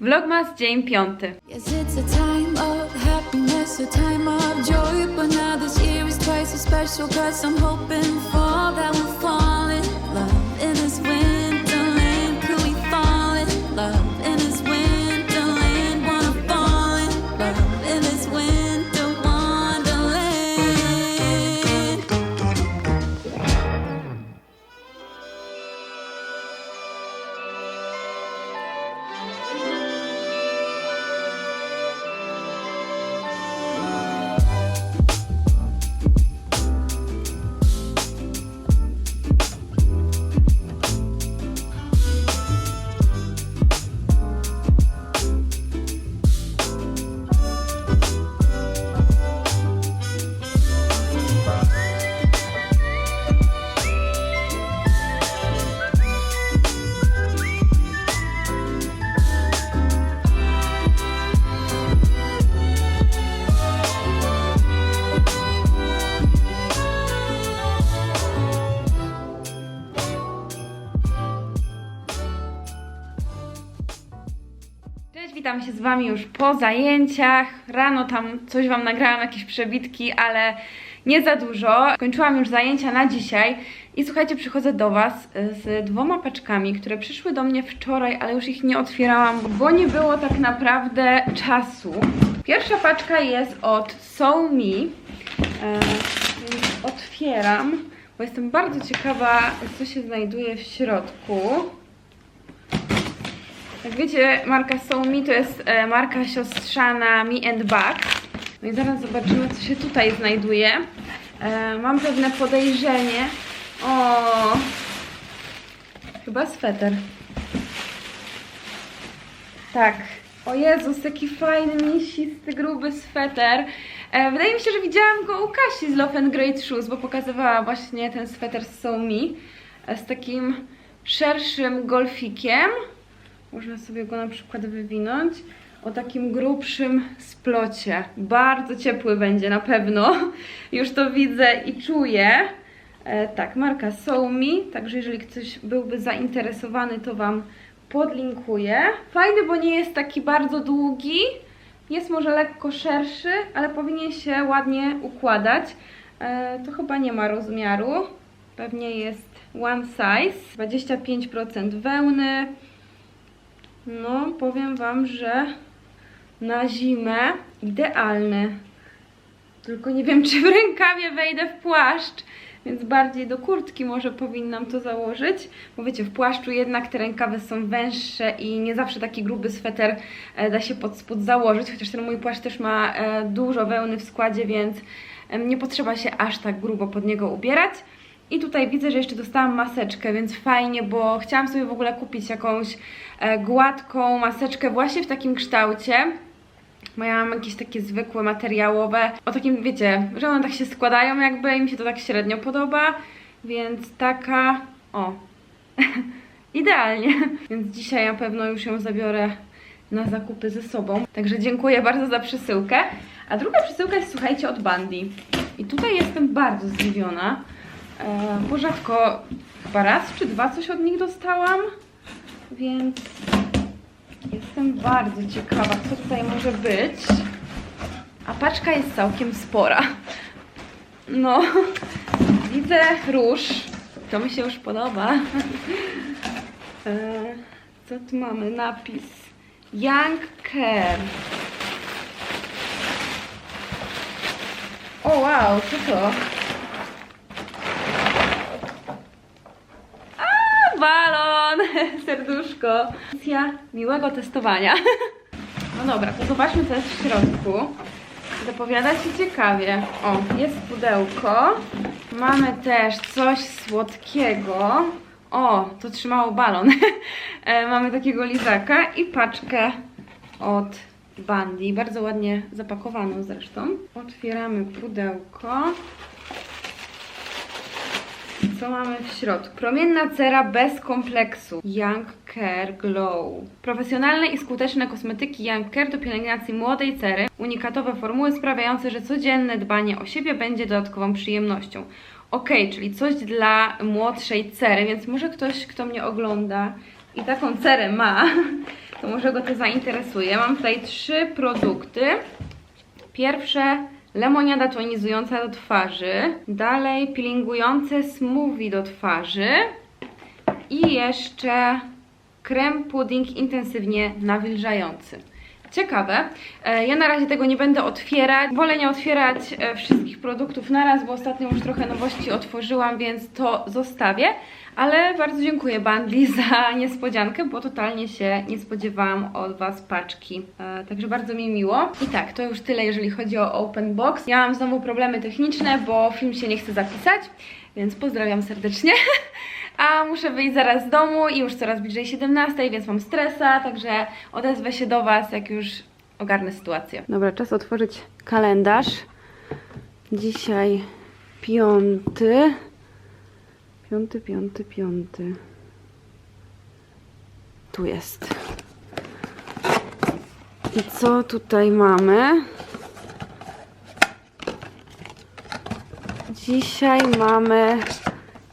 Vlogmas dzień piąty. Yes, Wami już po zajęciach. Rano tam coś Wam nagrałam, jakieś przebitki, ale nie za dużo. Kończyłam już zajęcia na dzisiaj i słuchajcie, przychodzę do Was z dwoma paczkami, które przyszły do mnie wczoraj, ale już ich nie otwierałam, bo nie było tak naprawdę czasu. Pierwsza paczka jest od So Me, więc otwieram, bo jestem bardzo ciekawa, co się znajduje w środku. Jak wiecie, marka So Me to jest e, marka siostrzana Me and. No i zaraz zobaczymy, co się tutaj znajduje. E, mam pewne podejrzenie. O, chyba sweter. Tak. O Jezus, jaki fajny, mięsisty, gruby sweter. E, wydaje mi się, że widziałam go u Kasi z Love and Great Shoes, bo pokazywała właśnie ten sweter z So Me. E, z takim szerszym golfikiem. Można sobie go na przykład wywinąć o takim grubszym splocie. Bardzo ciepły będzie na pewno. Już to widzę i czuję. E, tak, marka So Me, także jeżeli ktoś byłby zainteresowany, to Wam podlinkuję. Fajny, bo nie jest taki bardzo długi. Jest może lekko szerszy, ale powinien się ładnie układać. E, to chyba nie ma rozmiaru. Pewnie jest one size. 25% wełny. No, powiem Wam, że na zimę idealny. Tylko nie wiem, czy w rękawie wejdę w płaszcz, więc bardziej do kurtki może powinnam to założyć. Bo wiecie, w płaszczu jednak te rękawy są węższe i nie zawsze taki gruby sweter e, da się pod spód założyć, chociaż ten mój płaszcz też ma e, dużo wełny w składzie, więc nie potrzeba się aż tak grubo pod niego ubierać. I tutaj widzę, że jeszcze dostałam maseczkę, więc fajnie, bo chciałam sobie w ogóle kupić jakąś e, gładką maseczkę właśnie w takim kształcie. Bo ja mam jakieś takie zwykłe, materiałowe, o takim, wiecie, że one tak się składają jakby i mi się to tak średnio podoba, więc taka, o, idealnie. Więc dzisiaj na pewno już ją zabiorę na zakupy ze sobą. Także dziękuję bardzo za przesyłkę. A druga przesyłka jest, słuchajcie, od Bandy. I tutaj jestem bardzo zdziwiona, bo rzadko, chyba raz czy dwa coś od nich dostałam, więc jestem bardzo ciekawa, co tutaj może być. A paczka jest całkiem spora. No, widzę róż. To mi się już podoba. E, Co tu mamy? Napis. Young Care. O wow, co to? A, balon! Serduszko. Ja miłego testowania. No dobra, to zobaczmy co jest w środku. Zapowiada się ciekawie. O, jest pudełko. Mamy też coś słodkiego. O, to trzymało balon. E, Mamy takiego lizaka i paczkę od Bandy. Bardzo ładnie zapakowaną zresztą. Otwieramy pudełko. Co mamy w środku? Promienna cera bez kompleksu. Young Care Glow. Profesjonalne i skuteczne kosmetyki Young Care do pielęgnacji młodej cery. Unikatowe formuły sprawiające, że codzienne dbanie o siebie będzie dodatkową przyjemnością. Ok, czyli coś dla młodszej cery, więc może ktoś, kto mnie ogląda i taką cerę ma, to może go to zainteresuje. Mam tutaj trzy produkty. Pierwsze lemoniada tonizująca do twarzy, dalej peelingujące smoothie do twarzy i jeszcze krem pudding intensywnie nawilżający. Ciekawe. E, Ja na razie tego nie będę otwierać. Wolę nie otwierać e, wszystkich produktów naraz, bo ostatnio już trochę nowości otworzyłam, więc to zostawię. Ale bardzo dziękuję Bandli za niespodziankę, bo totalnie się nie spodziewałam od Was paczki. E, Także bardzo mi miło. I tak, to już tyle, jeżeli chodzi o Open Box. Ja mam znowu problemy techniczne, bo film się nie chce zapisać, więc pozdrawiam serdecznie. A muszę wyjść zaraz z domu i już coraz bliżej 17, więc mam stresa, także odezwę się do Was, jak już ogarnę sytuację. Dobra, czas otworzyć kalendarz. Dzisiaj piąty. Piąty, piąty, piąty. Tu jest. I co tutaj mamy? Dzisiaj mamy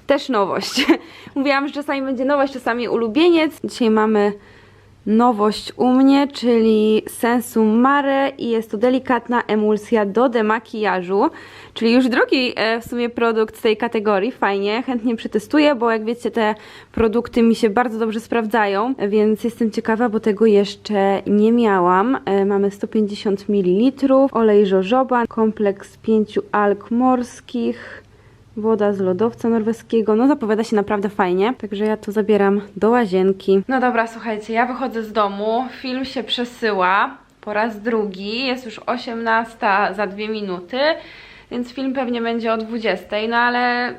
też nowość. Mówiłam, że czasami będzie nowość, czasami ulubieniec. Dzisiaj mamy nowość u mnie, czyli Sensum Mare i jest to delikatna emulsja do demakijażu, czyli już drugi e, w sumie produkt z tej kategorii, fajnie, chętnie przetestuję, bo jak wiecie te produkty mi się bardzo dobrze sprawdzają, więc jestem ciekawa, bo tego jeszcze nie miałam. E, Mamy 150 ml, olej jojoba, kompleks pięciu alg morskich, Woda z lodowca norweskiego. No zapowiada się naprawdę fajnie. Także ja to zabieram do łazienki. No dobra, słuchajcie, ja wychodzę z domu. Film się przesyła po raz drugi. Jest już 18 za dwie minuty, więc film pewnie będzie o 20. No ale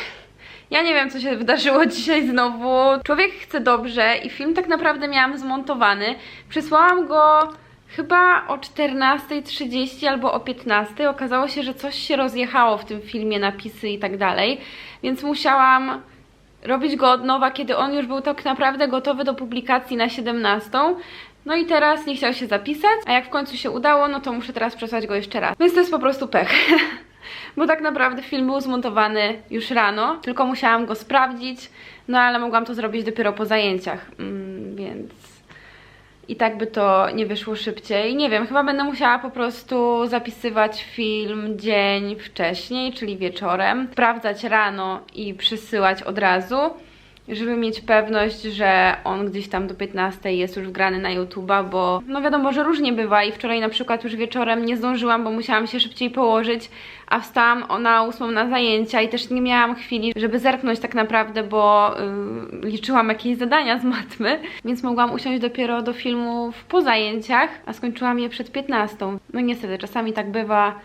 ja nie wiem, co się wydarzyło dzisiaj znowu. Człowiek chce dobrze i film tak naprawdę miałam zmontowany. Przysłałam go chyba o 14.30 albo o 15.00. Okazało się, że coś się rozjechało w tym filmie, napisy i tak dalej, więc musiałam robić go od nowa, kiedy on już był tak naprawdę gotowy do publikacji na 17.00. No i teraz nie chciał się zapisać, a jak w końcu się udało, no to muszę teraz przesłać go jeszcze raz. Więc to jest po prostu pech. Bo tak naprawdę film był zmontowany już rano, tylko musiałam go sprawdzić, no ale mogłam to zrobić dopiero po zajęciach, mm, więc i tak by to nie wyszło szybciej. Nie wiem, chyba będę musiała po prostu zapisywać film dzień wcześniej, czyli wieczorem, sprawdzać rano i przysyłać od razu, żeby mieć pewność, że on gdzieś tam do 15 jest już wgrany na YouTube'a, bo no wiadomo, że różnie bywa i wczoraj na przykład już wieczorem nie zdążyłam, bo musiałam się szybciej położyć, a wstałam na ósmą na zajęcia i też nie miałam chwili, żeby zerknąć tak naprawdę, bo yy, liczyłam jakieś zadania z matmy, więc mogłam usiąść dopiero do filmów po zajęciach, a skończyłam je przed 15. No niestety, czasami tak bywa.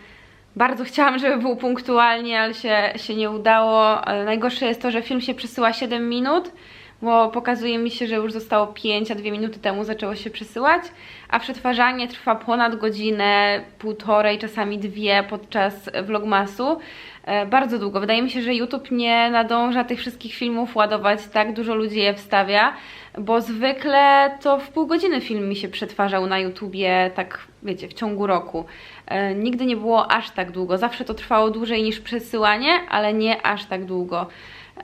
Bardzo chciałam, żeby był punktualnie, ale się, się nie udało. Najgorsze jest to, że film się przesyła 7 minut, bo pokazuje mi się, że już zostało 5, a 2 minuty temu zaczęło się przesyłać, a przetwarzanie trwa ponad godzinę, półtorej, czasami dwie podczas vlogmasu. E, Bardzo długo. Wydaje mi się, że YouTube nie nadąża tych wszystkich filmów ładować, tak dużo ludzi je wstawia, bo zwykle to w pół godziny film mi się przetwarzał na YouTubie, tak wiecie, w ciągu roku. E, Nigdy nie było aż tak długo. Zawsze to trwało dłużej niż przesyłanie, ale nie aż tak długo.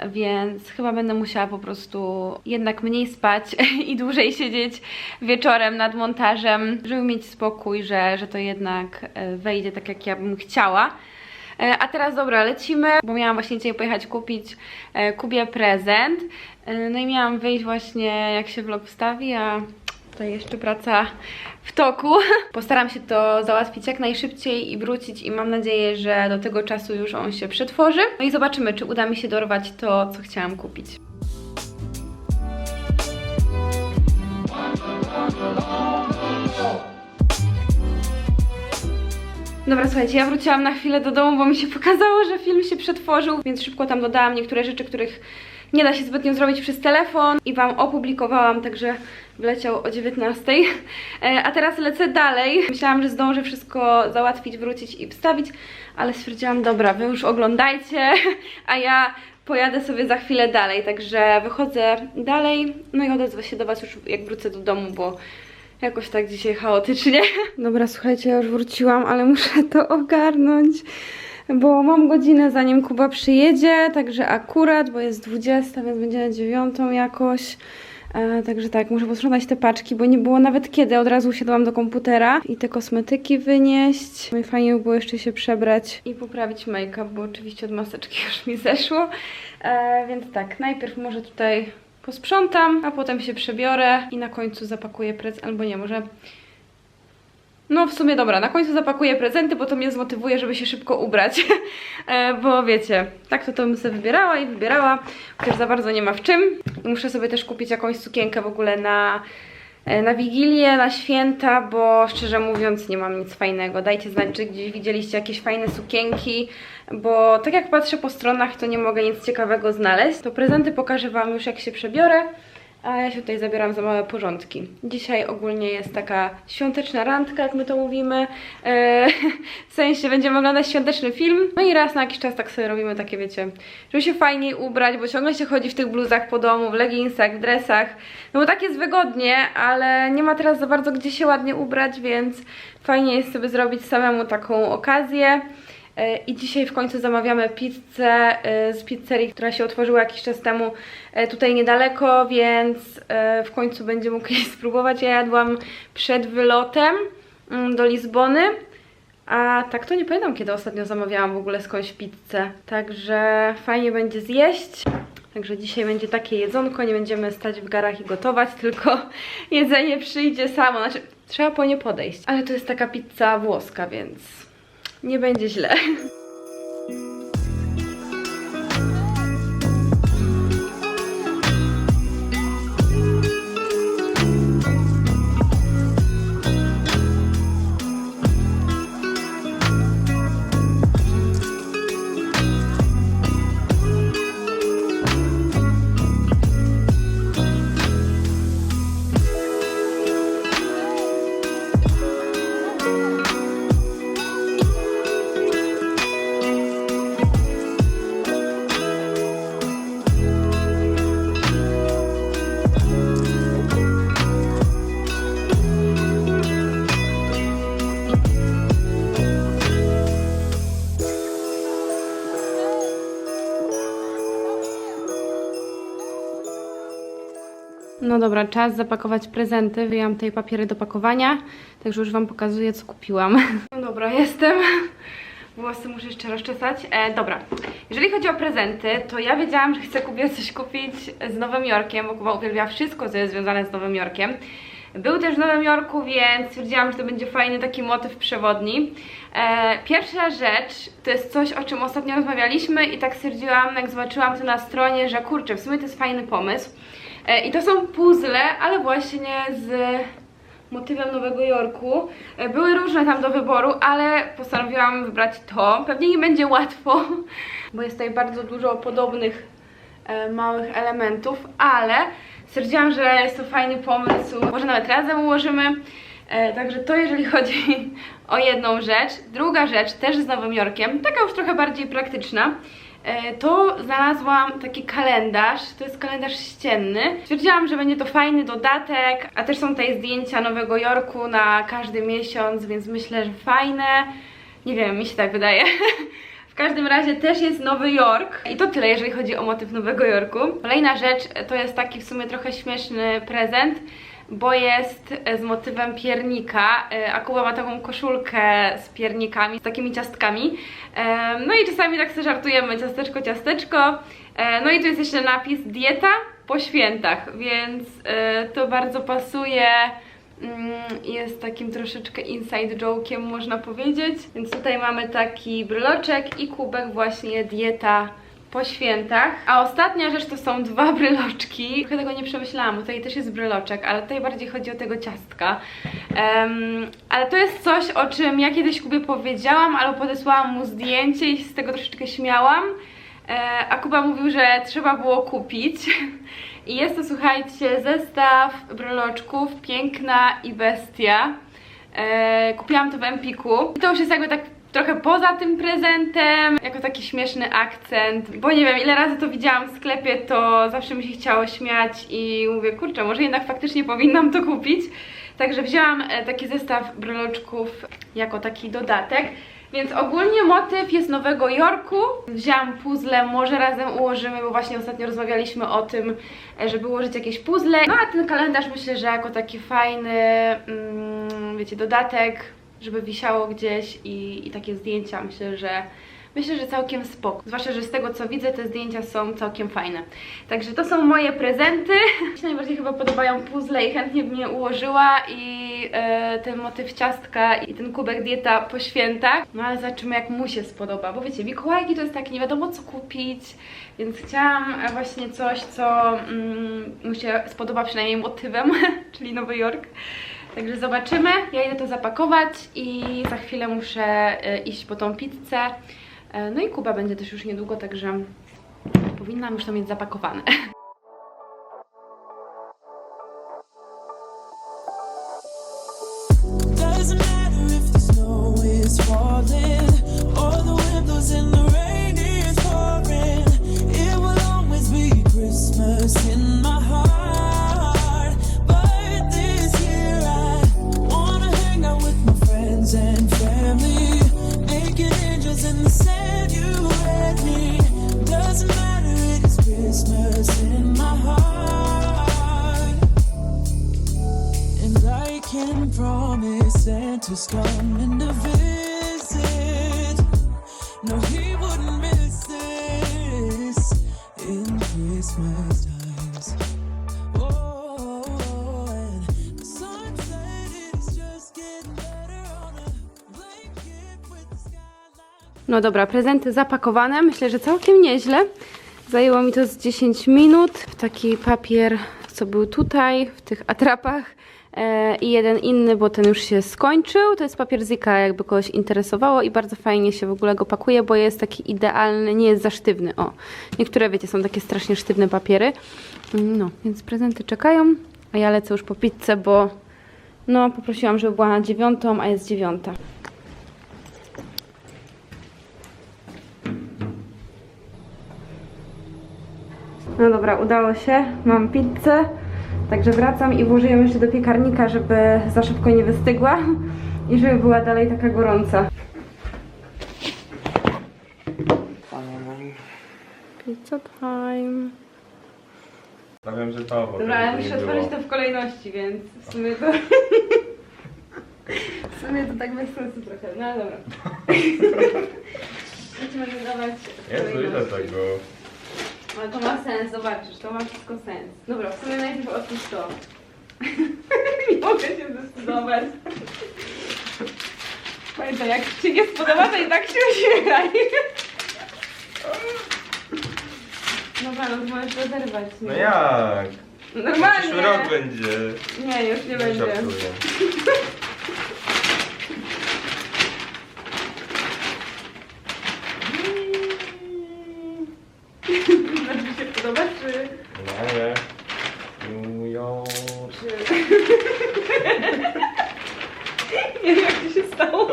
Więc chyba będę musiała po prostu jednak mniej spać i dłużej siedzieć wieczorem nad montażem, żeby mieć spokój, że, że to jednak e, wejdzie tak, jak ja bym chciała. E, A teraz dobra, lecimy, bo miałam właśnie dzisiaj pojechać kupić e, Kubie prezent. E, No i miałam wyjść właśnie jak się vlog wstawi, a tutaj jeszcze praca w toku. Postaram się to załatwić jak najszybciej i wrócić i mam nadzieję, że do tego czasu już on się przetworzy. No i zobaczymy, czy uda mi się dorwać to, co chciałam kupić. Dobra, słuchajcie, ja wróciłam na chwilę do domu, bo mi się pokazało, że film się przetworzył, więc szybko tam dodałam niektóre rzeczy, których nie da się zbytnio zrobić przez telefon i Wam opublikowałam, także wleciał o 19. E, A teraz lecę dalej. Myślałam, że zdążę wszystko załatwić, wrócić i wstawić, ale stwierdziłam, dobra, Wy już oglądajcie, a ja pojadę sobie za chwilę dalej, także wychodzę dalej, no i odezwę się do Was już jak wrócę do domu, bo Jakoś tak dzisiaj chaotycznie. Dobra, słuchajcie, ja już wróciłam, ale muszę to ogarnąć, bo mam godzinę zanim Kuba przyjedzie, także akurat, bo jest 20, więc będzie na 9 jakoś. E, także tak, muszę posprzątać te paczki, bo nie było nawet kiedy. Od razu usiadłam do komputera i te kosmetyki wynieść. No i fajnie by było jeszcze się przebrać i poprawić make-up, bo oczywiście od maseczki już mi zeszło. E, więc tak, najpierw może tutaj posprzątam, a potem się przebiorę i na końcu zapakuję prezent, albo nie, może... No w sumie dobra, na końcu zapakuję prezenty, bo to mnie zmotywuje, żeby się szybko ubrać. E, bo wiecie, tak to, to bym sobie wybierała i wybierała, chociaż za bardzo nie ma w czym. Muszę sobie też kupić jakąś sukienkę w ogóle na, na Wigilię, na święta, bo szczerze mówiąc nie mam nic fajnego. Dajcie znać, czy gdzieś widzieliście jakieś fajne sukienki, bo tak jak patrzę po stronach, to nie mogę nic ciekawego znaleźć. To prezenty pokażę Wam już jak się przebiorę. A ja się tutaj zabieram za małe porządki. Dzisiaj ogólnie jest taka świąteczna randka, jak my to mówimy. Eee, w sensie będziemy oglądać świąteczny film. No i raz na jakiś czas tak sobie robimy takie, wiecie, żeby się fajniej ubrać, bo ciągle się chodzi w tych bluzach po domu, w leginsach, w dresach. No bo tak jest wygodnie, ale nie ma teraz za bardzo gdzie się ładnie ubrać, więc fajnie jest sobie zrobić samemu taką okazję. E, I dzisiaj w końcu zamawiamy pizzę e, z pizzerii, która się otworzyła jakiś czas temu e, tutaj niedaleko, więc w końcu będzie mógł jej spróbować. Ja jadłam przed wylotem mm, do Lizbony, a tak to nie pamiętam kiedy ostatnio zamawiałam w ogóle skądś pizzę. Także fajnie będzie zjeść. Także dzisiaj będzie takie jedzonko, nie będziemy stać w garach i gotować, tylko jedzenie przyjdzie samo. Znaczy, trzeba po nie podejść. Ale to jest taka pizza włoska, więc nie będzie źle. No dobra, czas zapakować prezenty. Wyjęłam tutaj papiery do pakowania, także już Wam pokazuję, co kupiłam. No dobra, jestem. Włosy muszę jeszcze rozczesać. E, dobra, jeżeli chodzi o prezenty, to ja wiedziałam, że chcę kupić coś kupić z Nowym Jorkiem, bo Kuba uwielbia wszystko, co jest związane z Nowym Jorkiem. Był też w Nowym Jorku, więc stwierdziłam, że to będzie fajny taki motyw przewodni. E, pierwsza rzecz to jest coś, o czym ostatnio rozmawialiśmy i tak stwierdziłam, jak zobaczyłam to na stronie, że kurczę, w sumie to jest fajny pomysł. E, I to są puzzle, ale właśnie z motywem Nowego Jorku. E, Były różne tam do wyboru, ale postanowiłam wybrać to. Pewnie nie będzie łatwo, bo jest tutaj bardzo dużo podobnych e, małych elementów, ale stwierdziłam, że jest to fajny pomysł. Może nawet razem ułożymy. Także to jeżeli chodzi o jedną rzecz. Druga rzecz, też z Nowym Jorkiem, taka już trochę bardziej praktyczna. E, To znalazłam taki kalendarz, to jest kalendarz ścienny. Stwierdziłam, że będzie to fajny dodatek, a też są tutaj zdjęcia Nowego Jorku na każdy miesiąc, więc myślę, że fajne. Nie wiem, mi się tak wydaje. W każdym razie też jest Nowy Jork i to tyle, jeżeli chodzi o motyw Nowego Jorku. Kolejna rzecz to jest taki w sumie trochę śmieszny prezent, bo jest z motywem piernika, e, a Kuba ma taką koszulkę z piernikami, z takimi ciastkami. E, No i czasami tak sobie żartujemy, ciasteczko, ciasteczko. E, No i tu jest jeszcze napis dieta po świętach, więc e, to bardzo pasuje. Mm, Jest takim troszeczkę inside joke'iem można powiedzieć. Więc tutaj mamy taki bryloczek i kubek właśnie dieta po świętach. A ostatnia rzecz to są dwa bryloczki. Trochę tego nie przemyślałam, bo tutaj też jest bryloczek, ale tutaj bardziej chodzi o tego ciastka. Em, ale to jest coś, o czym ja kiedyś Kubie powiedziałam, albo podesłałam mu zdjęcie i z tego troszeczkę śmiałam. E, a Kuba mówił, że trzeba było kupić. I jest to, słuchajcie, zestaw bryloczków Piękna i Bestia. E, kupiłam to w Empiku. I to już jest jakby tak trochę poza tym prezentem, jako taki śmieszny akcent, bo nie wiem, ile razy to widziałam w sklepie, to zawsze mi się chciało śmiać i mówię, kurczę, może jednak faktycznie powinnam to kupić. Także wzięłam e, taki zestaw bryloczków jako taki dodatek. Więc ogólnie motyw jest Nowego Jorku. Wzięłam puzzle, może razem ułożymy, bo właśnie ostatnio rozmawialiśmy o tym, e, żeby ułożyć jakieś puzzle. No a ten kalendarz myślę, że jako taki fajny, mm, wiecie, dodatek, żeby wisiało gdzieś i, i takie zdjęcia, myślę, że Myślę, że całkiem spoko. Zwłaszcza, że z tego co widzę, te zdjęcia są całkiem fajne. Także to są moje prezenty. Mi się najbardziej chyba podobają puzzle i chętnie bym je ułożyła i e, ten motyw ciastka i ten kubek dieta po świętach. No ale zobaczymy jak mu się spodoba, bo wiecie, Mikołajki to jest takie nie wiadomo co kupić, więc chciałam e, właśnie coś, co mm, mu się spodoba przynajmniej motywem, czyli Nowy Jork. Także zobaczymy. Ja idę to zapakować i za chwilę muszę e, iść po tą pizzę. E, No i Kuba będzie też już niedługo, także powinnam już to mieć zapakowane. Doesn't matter I. No. Oh. No dobra, prezenty zapakowane. Myślę, że całkiem nieźle. Zajęło mi to z 10 minut. Taki papier, co był tutaj, w tych atrapach. E, I jeden inny, bo ten już się skończył. To jest papier Zika, jakby kogoś interesowało i bardzo fajnie się w ogóle go pakuje, bo jest taki idealny, nie jest za sztywny. O, niektóre wiecie, są takie strasznie sztywne papiery. No, więc prezenty czekają, a ja lecę już po pizzę, bo no poprosiłam, żeby była na dziewiątą, a jest dziewiąta. No dobra, udało się. Mam pizzę. Także wracam i włożę ją jeszcze do piekarnika, żeby za szybko nie wystygła i żeby była dalej taka gorąca. Pizza time. Stawiam, że to, Dobra, ale muszę otworzyć to w kolejności, więc w sumie to... W sumie to tak bez sensu trochę, no ale dobra. Będziemy dodawać w Jest ile kolejności. tego. Ale to ma sens, zobaczysz, to ma wszystko sens. Dobra, w sumie najpierw otwórz to. nie mogę się zdecydować. Pamiętaj, jak ci się nie spodoba, to i tak się uśmiechaj. Dobra, no to możesz rozerwać. No jak? Normalnie. Przyszły rok będzie. Nie, już nie będzie. Żartuję. Znaczy mi się podoba, czy... Ale... New York. czy... nie wiem, jak to się stało.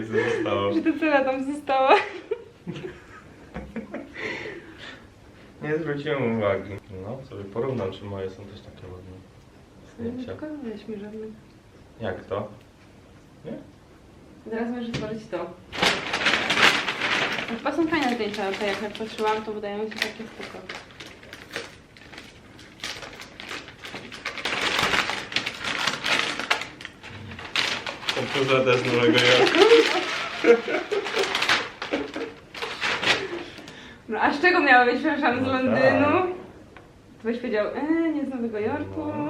Co? Nie wiesz jak to się stało. Że ta cena tam została. Nie zwróciłem uwagi. No, sobie porównam, czy moje są też takie ładne. Nie Zdjęcia. pokazałeś mi żadnych. Jak to? Nie? Zaraz możesz otworzyć to. Chyba są fajne zdjęcia, jak jak patrzyłam, to wydają mi się takie spoko. Też z Nowego Jorku. No a z czego miały być, przepraszam, z No Londynu? tak. To byś powiedział, e, nie z Nowego Jorku. No.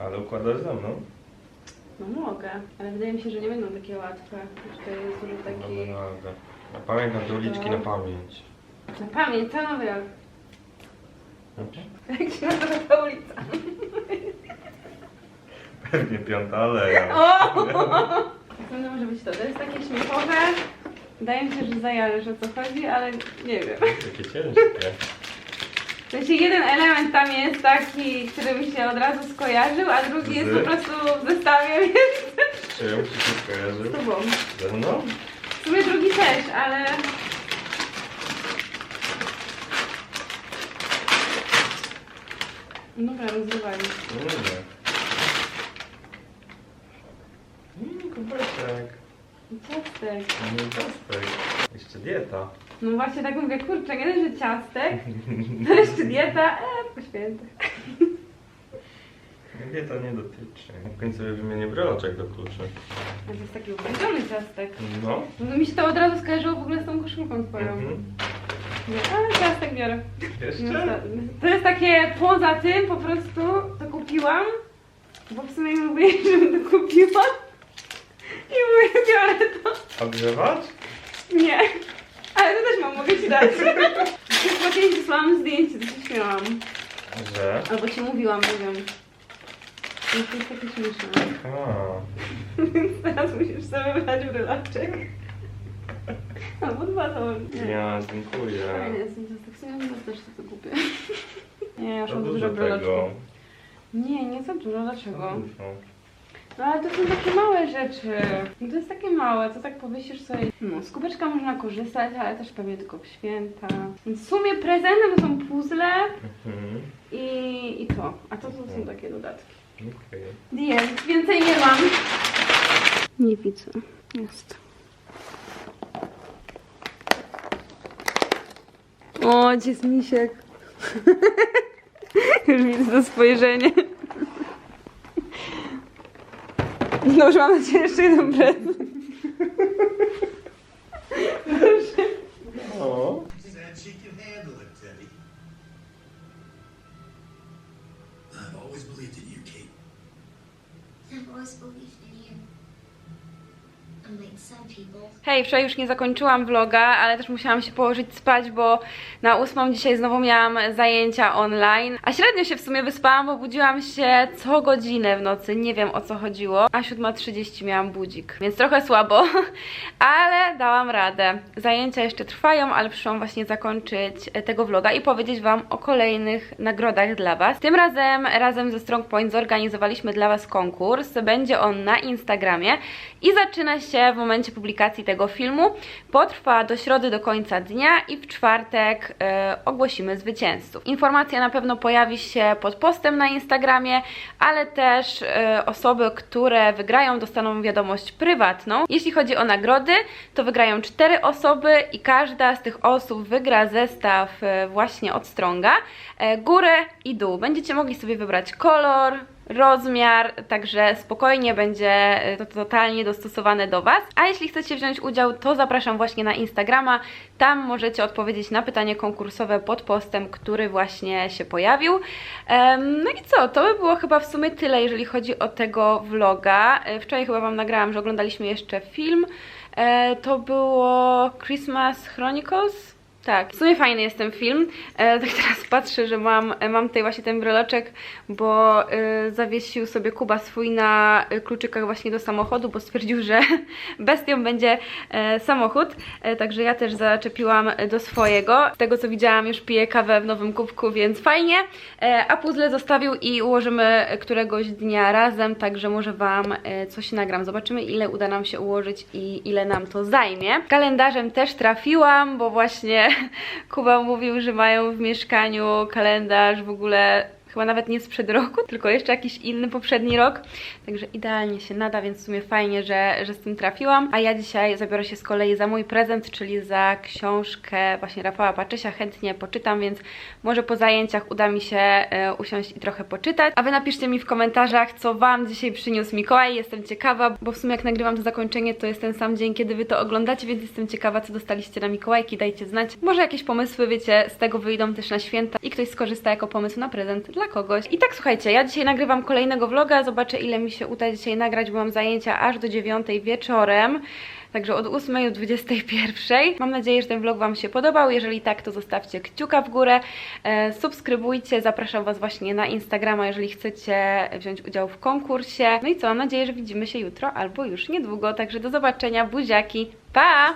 Ale układasz ze mną? No mogę, ale wydaje mi się, że nie będą takie łatwe. że Tutaj jest dużo Dobra, takich... Ja pamiętam te uliczki na pamięć. Na pamięć, co Nowy Jork? Jak się nazywa? Pewnie piąta aleja. O! To może być to. To jest takie śmiechowe. Wydaje mi się, że zajarzysz o co chodzi, ale nie wiem. Jakie ciężkie. W sensie jeden element tam jest taki, który mi się od razu skojarzył, a drugi jest po prostu w zestawie, więc Czym ci się z skojarzy? tobą. Ze mną? W sumie drugi też, ale... Dobra, rozrywaj. Nie. Ciastek. No i ciastek. Jeszcze dieta. No właśnie tak mówię, kurczę, nie dość, że ciastek, to jeszcze dieta, eee, po świętych. Dieta nie dotyczy. W końcu wymienię breloczek do kluczy. To jest taki upieczony ciastek. No. No mi się to od razu skojarzyło w ogóle z tą koszulką twoją. Mhm. Nie, ale ciastek biorę. Jeszcze? To jest takie, poza tym po prostu to kupiłam, bo w sumie mówię, żebym to kupiła. I mówię, biorę to. Ogrzewać? Nie. Ale to też mam, mogę ci dać. Chyba kiedyś wysłałam zdjęcie, to się śmiałam. Że? Albo ci mówiłam, nie wiem. No To jest takie śmieszne. A. Teraz musisz sobie wybrać brylaczek. Albo dwa to. Nie. Ja, dziękuję. Fajnie jest, tak sobie nie też to kupię. Nie, ja już mam dużo brylaczków. Nie, nie za dużo, dlaczego? Dużo. No ale to są takie małe rzeczy. No to jest takie małe, to tak powiesisz sobie. No, z kubeczka można korzystać, ale też pewnie tylko w święta. Więc w sumie prezentem są puzzle Mhm. i, i to. A to, to są takie dodatki. Okej. End. Więcej nie mam. Nie widzę. Jest. O, gdzie jest misiek? Już widzę to spojrzenie. No już mam nadzieję, jeszcze jeden prezent. O. Said she can handle it, Teddy. I've always believed in you, Kate. I've always believed in you. Hej, wczoraj już nie zakończyłam vloga, ale też musiałam się położyć spać, bo na ósmą dzisiaj znowu miałam zajęcia online. A średnio się w sumie wyspałam, bo budziłam się co godzinę w nocy, nie wiem o co chodziło. A 7.30 miałam budzik, więc trochę słabo, ale dałam radę. Zajęcia jeszcze trwają, ale przyszłam właśnie zakończyć tego vloga i powiedzieć Wam o kolejnych nagrodach dla Was. Tym razem razem ze Strong Point zorganizowaliśmy dla Was konkurs. Będzie on na Instagramie i zaczyna się w momencie publikacji tego filmu. Potrwa do środy do końca dnia i w czwartek e, ogłosimy zwycięzców. Informacja na pewno pojawi się pod postem na Instagramie, ale też e, osoby, które wygrają, dostaną wiadomość prywatną. Jeśli chodzi o nagrody, to wygrają cztery osoby i każda z tych osób wygra zestaw e, właśnie od Stronga, górę i dół. Będziecie mogli sobie wybrać kolor, rozmiar, także spokojnie będzie e, to totalnie dostosowane do Was. A jeśli chcecie wziąć udział, to zapraszam właśnie na Instagrama. Tam możecie odpowiedzieć na pytanie konkursowe pod postem, który właśnie się pojawił. No i co, to by było chyba w sumie tyle, jeżeli chodzi o tego vloga. E, Wczoraj chyba Wam nagrałam, że oglądaliśmy jeszcze film. E, To było Christmas Chronicles. Tak, w sumie fajny jest ten film. E, tak teraz patrzę, że mam, e, mam tutaj właśnie ten breloczek, bo e, zawiesił sobie Kuba swój na kluczykach właśnie do samochodu, bo stwierdził, że bestią będzie e, samochód. E, także ja też zaczepiłam do swojego. Z tego co widziałam, już piję kawę w nowym kubku, więc fajnie. E, a puzzle zostawił i ułożymy któregoś dnia razem, także może Wam e, coś nagram. Zobaczymy, ile uda nam się ułożyć i ile nam to zajmie. Kalendarzem też trafiłam, bo właśnie Kuba mówił, że mają w mieszkaniu kalendarz w ogóle chyba nawet nie sprzed roku, tylko jeszcze jakiś inny poprzedni rok. Także idealnie się nada, więc w sumie fajnie, że, że z tym trafiłam. A ja dzisiaj zabiorę się z kolei za mój prezent, czyli za książkę właśnie Rafała Paczesia. Chętnie poczytam, więc może po zajęciach uda mi się e, usiąść i trochę poczytać. A Wy napiszcie mi w komentarzach, co Wam dzisiaj przyniósł Mikołaj. Jestem ciekawa, bo w sumie jak nagrywam to zakończenie, to jest ten sam dzień, kiedy Wy to oglądacie, więc jestem ciekawa, co dostaliście na Mikołajki. Dajcie znać. Może jakieś pomysły, wiecie, z tego wyjdą też na święta i ktoś skorzysta jako pomysł na prezent dla kogoś. I tak słuchajcie, ja dzisiaj nagrywam kolejnego vloga, zobaczę ile mi się uda dzisiaj nagrać, bo mam zajęcia aż do 9 wieczorem. Także od 8 do 21. Mam nadzieję, że ten vlog Wam się podobał. Jeżeli tak, to zostawcie kciuka w górę. E, subskrybujcie. Zapraszam Was właśnie na Instagrama, jeżeli chcecie wziąć udział w konkursie. No i co? Mam nadzieję, że widzimy się jutro albo już niedługo. Także do zobaczenia. Buziaki. Pa!